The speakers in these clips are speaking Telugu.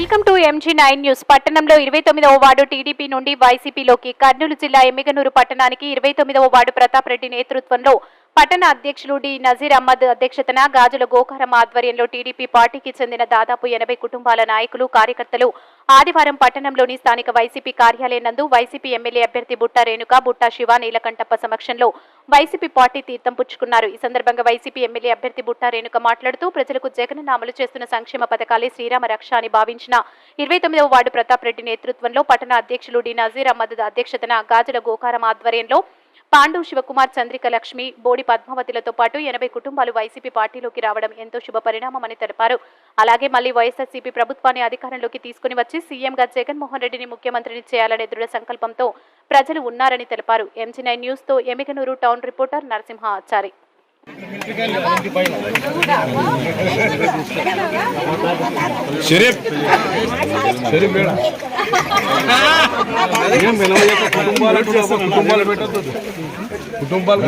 Welcome to MG nine news పట్టణంలో ఇరవై తొమ్మిదవ వార్డు టీడీపీ నుండి వైసీపీలోకి కర్నూలు జిల్లా ఎమ్మిగనూరు పట్టణానికి ఇరవై తొమ్మిదవ వార్డు ప్రతాప్ రెడ్డి నేతృత్వంలో పట్టణ అధ్యక్షులు డి నజీర్ అహ్మద్ అధ్యక్షతన గాజుల గోకారం ఆధ్వర్యంలో టీడీపీ పార్టీకి చెందిన దాదాపు ఎనభై కుటుంబాల నాయకులు కార్యకర్తలు ఆదివారం పట్టణంలోని స్థానిక వైసీపీ కార్యాలయం నందు వైసీపీ ఎమ్మెల్యే అభ్యర్థి బుట్టా రేణుక బుట్టా శివ నీలకంఠప్ప సమక్షంలో వైసీపీ పార్టీ తీర్థం పుచ్చుకున్నారు. ఈ సందర్భంగా వైసీపీ ఎమ్మెల్యే అభ్యర్థి బుట్టా రేణుక మాట్లాడుతూ ప్రజలకు జగన్ అమలు చేస్తున్న సంక్షేమ పథకాలే శ్రీరామ రక్ష అని భావించిన ఇరవై తొమ్మిదవ వార్డు ప్రతాప్ రెడ్డి నేతృత్వంలో పట్టణ అధ్యక్షులు డి నజీర్ అహ్మద్ అధ్యక్షతన గాజుల గోకారం ఆధ్వర్యంలో పాండు శివకుమార్ చంద్రిక లక్ష్మి బోడి పద్మావతిలతో పాటు ఎనభై కుటుంబాలు వైసీపీ పార్టీలోకి రావడం ఎంతో శుభ పరిణామమని తెలిపారు. అలాగే మళ్ళీ వైఎస్ఆర్సీపీ ప్రభుత్వాన్ని అధికారంలోకి తీసుకుని వచ్చి సీఎంగా జగన్మోహన్ రెడ్డిని ముఖ్యమంత్రిని చేయాలనే దృఢ సంకల్పంతో ప్రజలు ఉన్నారని తెలిపారు. ఎంజీ నైన్ న్యూస్తో ఎమికనూరు టౌన్ రిపోర్టర్ నరసింహ ఆచారి. షరీఫ్. షరీఫ్ కుటుంబాలు అంటున్నావు, కుటుంబాలు పెట్టొద్దు. కుటుంబాలు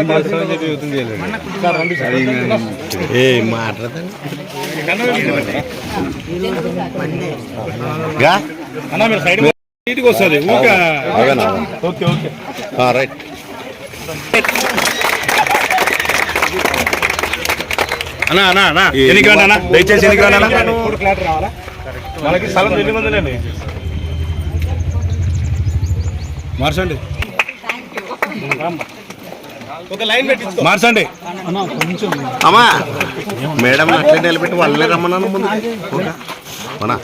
ఏ మాట్లాడతాను? అన్న మీరు సైడ్ నీటికి వస్తుంది. ఊరికే. Okay okay. రైట్. అన్నా అన్నా అన్నా. ఎనికి రండి అన్న? దయచేసి ఎనికి రండి అన్న మనకి స్థలం ఎన్ని మందిలేండి మార్చండి. ఒక లైన్ పెట్టి మార్చండి. అమ్మా మేడం అట్లే నిలబెట్టి వాళ్ళే రమ్మన్నాను ముందు. అవునా?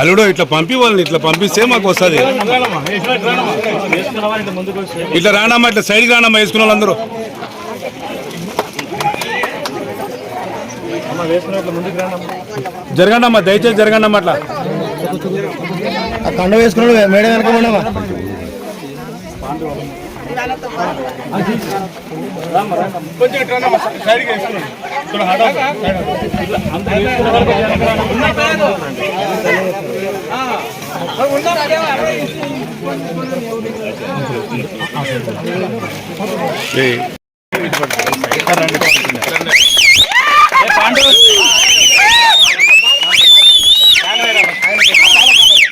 అల్లుడు ఇట్లా పంపి వాళ్ళని ఇట్లా పంపిస్తే మాకు వస్తుంది. ఇట్లా రానమ్మా ఇట్లా సైడ్ రానమ్మా వేసుకున్న వాళ్ళందరూ. జరగండమ్మా దయచేసి జరగండమ్మా అట్లా. కండ వేసుకున్నాడు మేడం వెనక పాండవ కొంచెం ఇట్లా రానమ్మా, సైడ్కి వేసుకున్నాడు. చూడు, హాట్ అవుతుంది. సైడ్ అవుతుంది. ఇట్లా అంత వేసుకున్న వరకు ఏ, దండ ఇట్లా సార్ సార్ దండ దండే పాండు దండే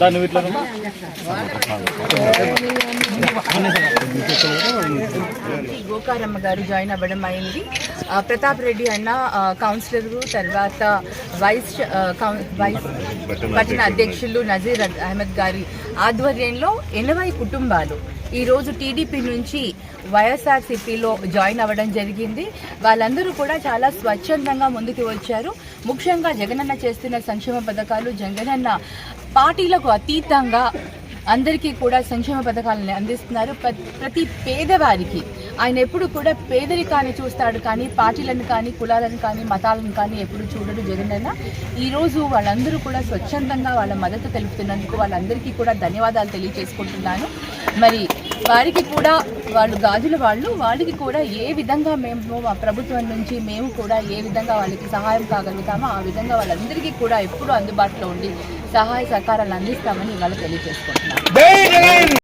దాన్ని ఇట్లా గోకారమ్మ గారు జాయిన్ అవ్వడం అయింది. ప్రతాప్ రెడ్డి అన్న కౌన్సిలర్ కౌన్సిలరు తర్వాత వైస్ కౌన్- వైస్ పట్టణ అధ్యక్షులు నజీర్ అహ్మద్ గారి ఆధ్వర్యంలో ఎనభై కుటుంబాలు ఈరోజు టీడీపీ నుంచి వైఎస్ఆర్సీపీలో జాయిన్ అవ్వడం జరిగింది. వాళ్ళందరూ కూడా చాలా స్వచ్ఛందంగా ముందుకు వచ్చారు. ముఖ్యంగా జగనన్న చేస్తున్న సంక్షేమ పథకాలు జగనన్న పార్టీలకు అతీతంగా అందరికీ కూడా సంక్షేమ పథకాలను అందిస్తున్నారు. ప్రతి పేదవారికి ఆయన ఎప్పుడు కూడా పేదరికాన్ని చూస్తాడు కానీ పార్టీలను కానీ కులాలను కానీ మతాలను కానీ ఎప్పుడు చూడడు జగనన్న ఈరోజు వాళ్ళందరూ కూడా స్వచ్ఛందంగా వాళ్ళ మద్దతు తెలుపుతున్నందుకు వాళ్ళందరికీ కూడా ధన్యవాదాలు తెలియజేసుకుంటున్నాను. మరి వారికి కూడా వాళ్ళు గాజుల వాళ్ళు వాళ్ళకి కూడా ఏ విధంగా మేము మా ప్రభుత్వం నుంచి మేము కూడా ఏ విధంగా వాళ్ళకి సహాయం కాగలుగుతామో ఆ విధంగా వాళ్ళందరికీ కూడా ఎప్పుడూ అందుబాటులో ఉండి సహాయ సహకారాలు అందిస్తామని ఇవాళ తెలియజేసుకుంటున్నాను.